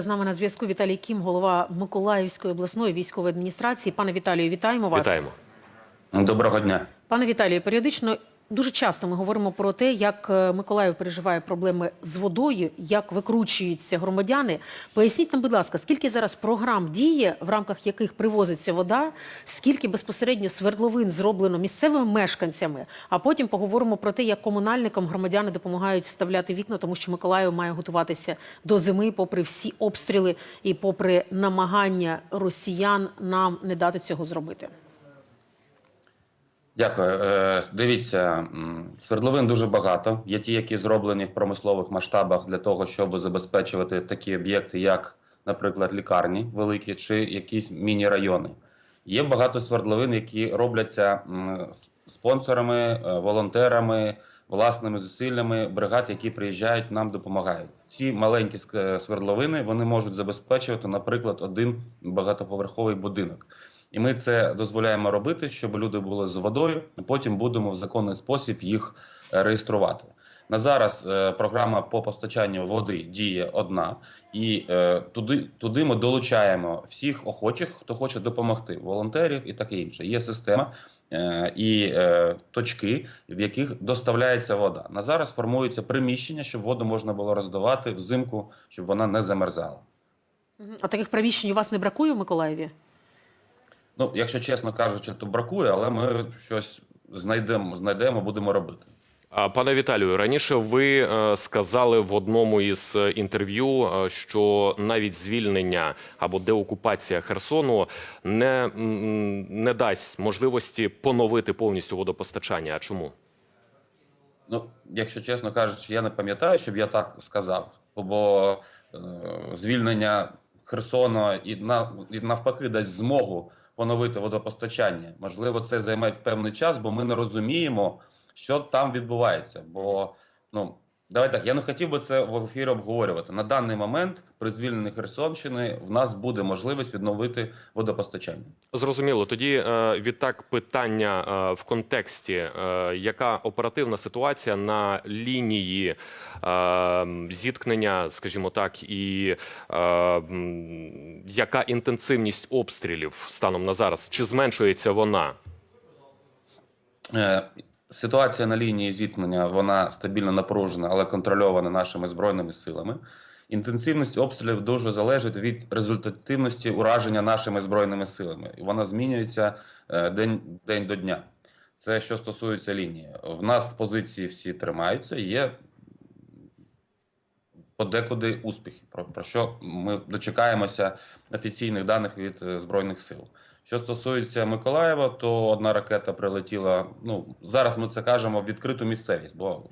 З нами на зв'язку Віталій Кім, голова Миколаївської обласної військової адміністрації. Пане Віталію, вітаємо вас. Вітаємо. Доброго дня. Пане Віталію, періодично дуже часто ми говоримо про те, як е, Миколаїв переживає проблеми з водою, як викручуються громадяни. Поясніть нам, будь ласка, скільки зараз програм діє, в рамках яких привозиться вода, скільки безпосередньо свердловин зроблено місцевими мешканцями, а потім поговоримо про те, як комунальникам громадяни допомагають вставляти вікна, тому що Миколаїв має готуватися до зими, попри всі обстріли і попри намагання росіян нам не дати цього зробити. Дякую. Е, Дивіться, свердловин дуже багато. Є ті, які зроблені в промислових масштабах для того, щоб забезпечувати такі об'єкти, як, наприклад, лікарні великі чи якісь міні-райони. Є багато свердловин, які робляться спонсорами, е, волонтерами, власними зусиллями бригад, які приїжджають, нам допомагають. Ці маленькі свердловини вони можуть забезпечувати, наприклад, один багатоповерховий будинок. І ми це дозволяємо робити, щоб люди були з водою. Потім будемо в законний спосіб їх е, реєструвати. На зараз е, програма по постачанню води діє одна, і е, туди, туди ми долучаємо всіх охочих, хто хоче допомогти, волонтерів і таке інше. Є система е, і е, точки, в яких доставляється вода. На зараз формується приміщення, щоб воду можна було роздавати взимку, щоб вона не замерзала. А таких приміщень у вас не бракує в Миколаєві? Ну, якщо чесно кажучи, то бракує, але ми щось знайдемо, знайдемо, будемо робити. Пане Віталію, раніше ви е, сказали в одному із е, інтерв'ю, е, що навіть звільнення або деокупація Херсону не, не дасть можливості поновити повністю водопостачання. А чому? Ну, якщо чесно кажучи, я не пам'ятаю, щоб я так сказав, бо звільнення Херсона і, на, і навпаки дасть змогу поновити водопостачання. Можливо, це займе певний час, бо ми не розуміємо, що там відбувається. Бо ну давай так, я не хотів би це в ефірі обговорювати. На даний момент при звільненні Херсонщини в нас буде можливість відновити водопостачання. Зрозуміло. Тоді е, відтак питання е, в контексті, е, яка оперативна ситуація на лінії зіткнення, скажімо так, і яка інтенсивність обстрілів станом на зараз? Чи зменшується вона? Ситуація на лінії зіткнення вона стабільно напружена, але контрольована нашими збройними силами. Інтенсивність обстрілів дуже залежить від результативності ураження нашими збройними силами, і вона змінюється е, день, день до дня. Це що стосується лінії. В нас позиції всі тримаються. Є подекуди успіхи, про, про що ми дочекаємося офіційних даних від е, збройних сил. Що стосується Миколаєва, то одна ракета прилетіла. Ну зараз ми це кажемо в відкриту місцевість, бо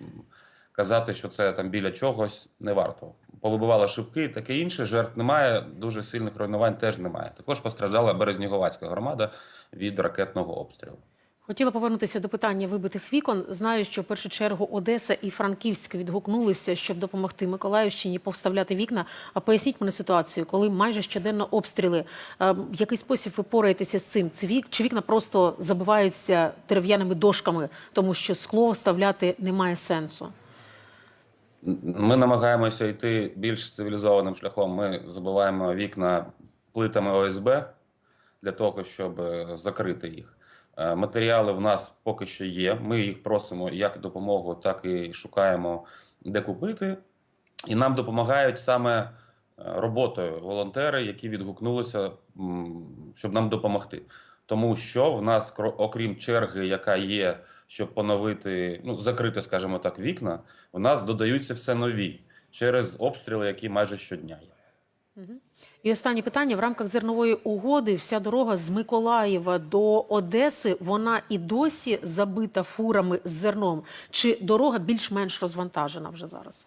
казати, що це там біля чогось, не варто. Повибивали шибки таке інше. Жертв немає, дуже сильних руйнувань теж немає. Також постраждала Березніговацька громада від ракетного обстрілу. Хотіла повернутися до питання вибитих вікон. Знаю, що в першу чергу Одеса і Франківськ відгукнулися, щоб допомогти Миколаївщині повставляти вікна. А поясніть мене ситуацію, коли майже щоденно обстріли. Е, В який спосіб ви пораєтеся з цим? Чи вікна просто забиваються дерев'яними дошками, тому що скло вставляти немає сенсу? Ми намагаємося йти більш цивілізованим шляхом. Ми забиваємо вікна плитами ОСБ для того, щоб е, закрити їх. Е, Матеріали в нас поки що є. Ми їх просимо як допомогу, так і шукаємо, де купити. І нам допомагають саме е, роботою волонтери, які відгукнулися, щоб нам допомогти. Тому що в нас, окрім черги, яка є, щоб поновити, ну закрити, скажімо так, вікна, у нас додаються все нові через обстріли, які майже щодня є. І останнє питання в рамках зернової угоди. Вся дорога з Миколаєва до Одеси вона і досі забита фурами з зерном. Чи дорога більш-менш розвантажена вже зараз?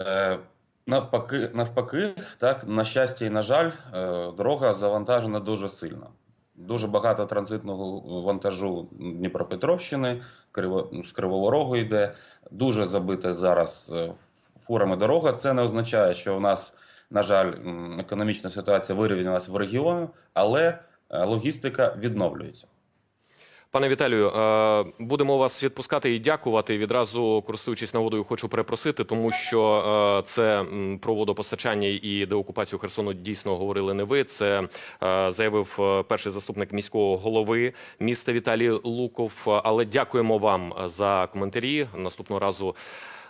Е, навпаки, навпаки, так, на щастя і на жаль, е, дорога завантажена дуже сильно. Дуже багато транзитного вантажу Дніпропетровщини, з Кривого Рогу йде. Дуже забита зараз е, фурами дорога. Це не означає, що у нас, на жаль, економічна ситуація вирівнялася в регіоні, але е, логістика відновлюється. Пане Віталію, е, будемо вас відпускати і дякувати. Відразу користуючись нагодою, хочу перепросити, тому що е, це про водопостачання і деокупацію Херсону дійсно говорили не ви. Це заявив перший заступник міського голови міста Віталій Луков. Але дякуємо вам за коментарі. Наступного разу.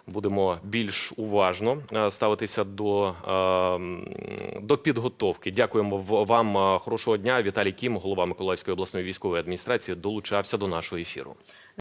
Будемо більш уважно е, ставитися до, е, до підготовки. Дякуємо вам. е, Хорошого дня. Віталій Кім, голова Миколаївської обласної військової адміністрації, долучався до нашого ефіру.